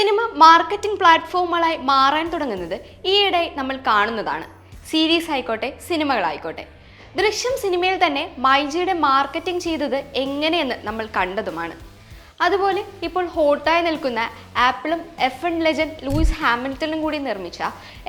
Cinema marketing പ്ലാറ്റ്ഫോമുകളായി മാറാൻ തുടങ്ങുന്നത് ഈയിടെ നമ്മൾ കാണുന്നതാണ്. സീരീസ് ആയിക്കോട്ടെ സിനിമകളായിക്കോട്ടെ. ദൃശ്യം സിനിമയിൽ തന്നെ മൈജിയുടെ മാർക്കറ്റിംഗ് ചെയ്തത് എങ്ങനെയെന്ന് നമ്മൾ കണ്ടതുമാണ്. അതുപോലെ ഇപ്പോൾ ഹോട്ടായി നിൽക്കുന്ന ആപ്പിളും എഫ് വൺ ലെജൻഡ് ലൂയിസ് ഹാമിൽട്ടണും കൂടി നിർമ്മിച്ച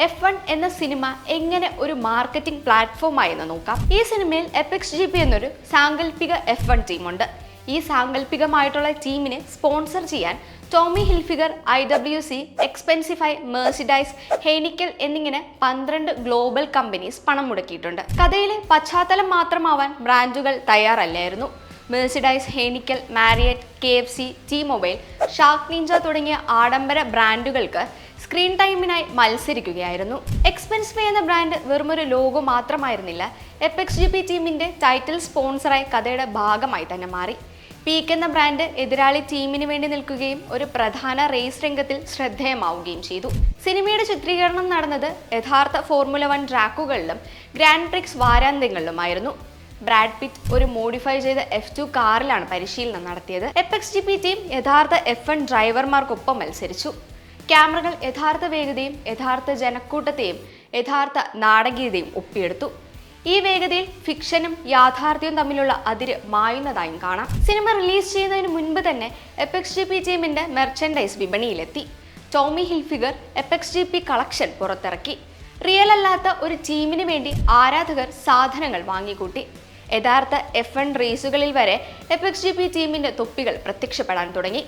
എഫ് എന്ന സിനിമ എങ്ങനെ ഒരു മാർക്കറ്റിംഗ് പ്ലാറ്റ്ഫോമായി എന്ന് നോക്കാം. ഈ സിനിമയിൽ എപ്പിക്സ് ജി പി എന്നൊരു സാങ്കല്പിക എഫ് ടീമുണ്ട് ഈ സാങ്കല്പികമായിട്ടുള്ള ടീമിനെ സ്പോൺസർ ചെയ്യാൻ Tommy Hilfiger I W C Expensify Mercedes Heineken എന്നിങ്ങനെ പന്ത്രണ്ട് ഗ്ലോബൽ കമ്പനീസ് പണം മുടക്കിയിട്ടുണ്ട്. കഥയിലെ പശ്ചാത്തലം മാത്രമാവാൻ ബ്രാൻഡുകൾ തയ്യാറല്ലായിരുന്നു. Mercedes Heineken Marriott K F C T mobile Shark Ninja തുടങ്ങിയ ആഡംബര ബ്രാൻഡുകൾക്ക് സ്ക്രീൻ ടൈമിനായി മത്സരിക്കുകയായിരുന്നു. എക്സ്പെൻസ്ഫൈ എന്ന ബ്രാൻഡ് വെറുമൊരു ലോഗോ മാത്രമായിരുന്നില്ല എപ്പെക്സ് ജി പി ടീമിന്റെ ടൈറ്റിൽ സ്പോൺസറായി കഥയുടെ ഭാഗമായി തന്നെ മാറി. പീക്ക് എന്ന ബ്രാൻഡ് എതിരാളി ടീമിന് വേണ്ടി നിൽക്കുകയും ഒരു പ്രധാന റേസ് രംഗത്തിൽ ശ്രദ്ധേയമാവുകയും ചെയ്തു. സിനിമയുടെ ചിത്രീകരണം നടന്നത് യഥാർത്ഥ ഫോർമുല വൺ ട്രാക്കുകളിലും ഗ്രാൻഡ് പ്രിക്സ് വാരാന്ത്യങ്ങളിലുമായിരുന്നു. ബ്രാഡ് പിറ്റ് ഒരു മോഡിഫൈ ചെയ്ത എഫ് ടു കാറിലാണ് പരിശീലനം നടത്തിയത്. എപ്പെക്സ് ജി പി ടീം യഥാർത്ഥ എഫ് എൻ ഡ്രൈവർമാർക്കൊപ്പം മത്സരിച്ചു. ക്യാമറകൾ യഥാർത്ഥ വേഗതയും യഥാർത്ഥ ജനക്കൂട്ടത്തെയും യഥാർത്ഥ നാടകീയതയും ഒപ്പിയെടുത്തു. ഈ വേഗതയിൽ ഫിക്ഷനും യാഥാർത്ഥ്യവും തമ്മിലുള്ള അതിര് മായുന്നതായും കാണാം. സിനിമ റിലീസ് ചെയ്യുന്നതിന് മുൻപ് തന്നെ എപ്പെക്സ് ജി പി ടീമിന്റെ merchandise വിപണിയിലെത്തി. Tommy Hilfiger Apex G P collection പുറത്തിറക്കി. റിയൽ അല്ലാത്ത ഒരു ടീമിന് വേണ്ടി ആരാധകർ സാധനങ്ങൾ വാങ്ങിക്കൂട്ടി. യഥാർത്ഥ എഫ് എൺ റേസുകളിൽ വരെ എപ്പെക്സ് ജി പി ടീമിന്റെ തൊപ്പികൾ പ്രത്യക്ഷപ്പെടാൻ തുടങ്ങി.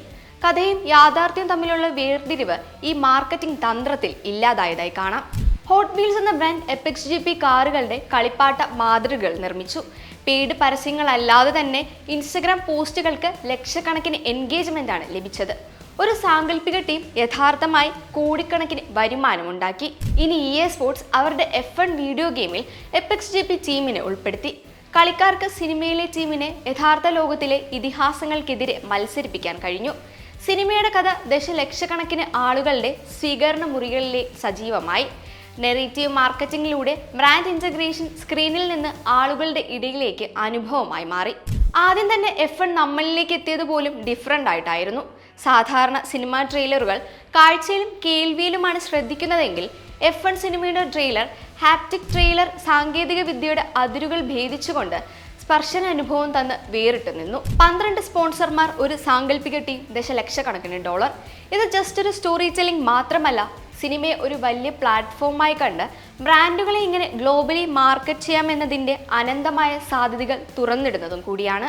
കഥയും യാഥാർത്ഥ്യവും തമ്മിലുള്ള വേർതിരിവ് ഈ മാർക്കറ്റിംഗ് തന്ത്രത്തിൽ ഇല്ലാതായതായി കാണാം. ഹോട്ട് വീൽസ് എന്ന ബ്രാൻഡ് എപ്പിക്സ് ജി പി കാറുകളുടെ കളിപ്പാട്ട മാതൃകകൾ നിർമ്മിച്ചു. പെയ്ഡ് പരസ്യങ്ങളല്ലാതെ തന്നെ ഇൻസ്റ്റഗ്രാം പോസ്റ്റുകൾക്ക് ലക്ഷക്കണക്കിന് എൻഗേജ്മെന്റ് ആണ് ലഭിച്ചത്. ഒരു സാങ്കല്പിക ടീം യഥാർത്ഥമായി കോടിക്കണക്കിന് വരുമാനം ഉണ്ടാക്കി. ഇനി ഇ എ സ്പോർട്സ് അവരുടെ എഫ് എൺ വീഡിയോ ഗെയിമിൽ എപ്പിക്സ് ജി പി ടീമിനെ ഉൾപ്പെടുത്തി. കളിക്കാർക്ക് സിനിമയിലെ ടീമിനെ യഥാർത്ഥ ലോകത്തിലെ ഇതിഹാസങ്ങൾക്കെതിരെ മത്സരിപ്പിക്കാൻ കഴിഞ്ഞു. സിനിമയുടെ കഥ ദശലക്ഷക്കണക്കിന് ആളുകളുടെ സ്വീകരണ മുറികളിലെ സജീവമായി. നെറേറ്റീവ് മാർക്കറ്റിംഗിലൂടെ ബ്രാൻഡ് ഇന്റഗ്രേഷൻ സ്ക്രീനിൽ നിന്ന് ആളുകളുടെ ഇടയിലേക്ക് അനുഭവമായി മാറി. ആദ്യം തന്നെ എഫ് എൺ നമ്മളിലേക്ക് എത്തിയത് പോലും ഡിഫറെന്റ് ആയിട്ടായിരുന്നു. സാധാരണ സിനിമാ ട്രെയിലറുകൾ കാഴ്ചയിലും കേൾവിയിലുമാണ് ശ്രദ്ധിക്കുന്നതെങ്കിൽ എഫ് എൺ സിനിമയുടെ ട്രെയിലർ ഹാപ്റ്റിക് ട്രെയിലർ സാങ്കേതിക വിദ്യയുടെ അതിരുകൾ ഭേദിച്ചുകൊണ്ട് സ്പർശന അനുഭവം തന്ന് വേറിട്ട് നിന്നു. പന്ത്രണ്ട് സ്പോൺസർമാർ ഒരു സാങ്കല്പിക ടീം ദശലക്ഷക്കണക്കിന് ഡോളർ. ഇത് ജസ്റ്റ് ഒരു സ്റ്റോറി ടെല്ലിംഗ് മാത്രമല്ല സിനിമയെ ഒരു വലിയ പ്ലാറ്റ്ഫോമായി കണ്ട് ബ്രാൻഡുകളെ ഇങ്ങനെ ഗ്ലോബലി മാർക്കറ്റ് ചെയ്യാം ചെയ്യാമെന്നതിന്റെ അനന്തമായ സാധ്യതകൾ തുറന്നിടുന്നതും കൂടിയാണ്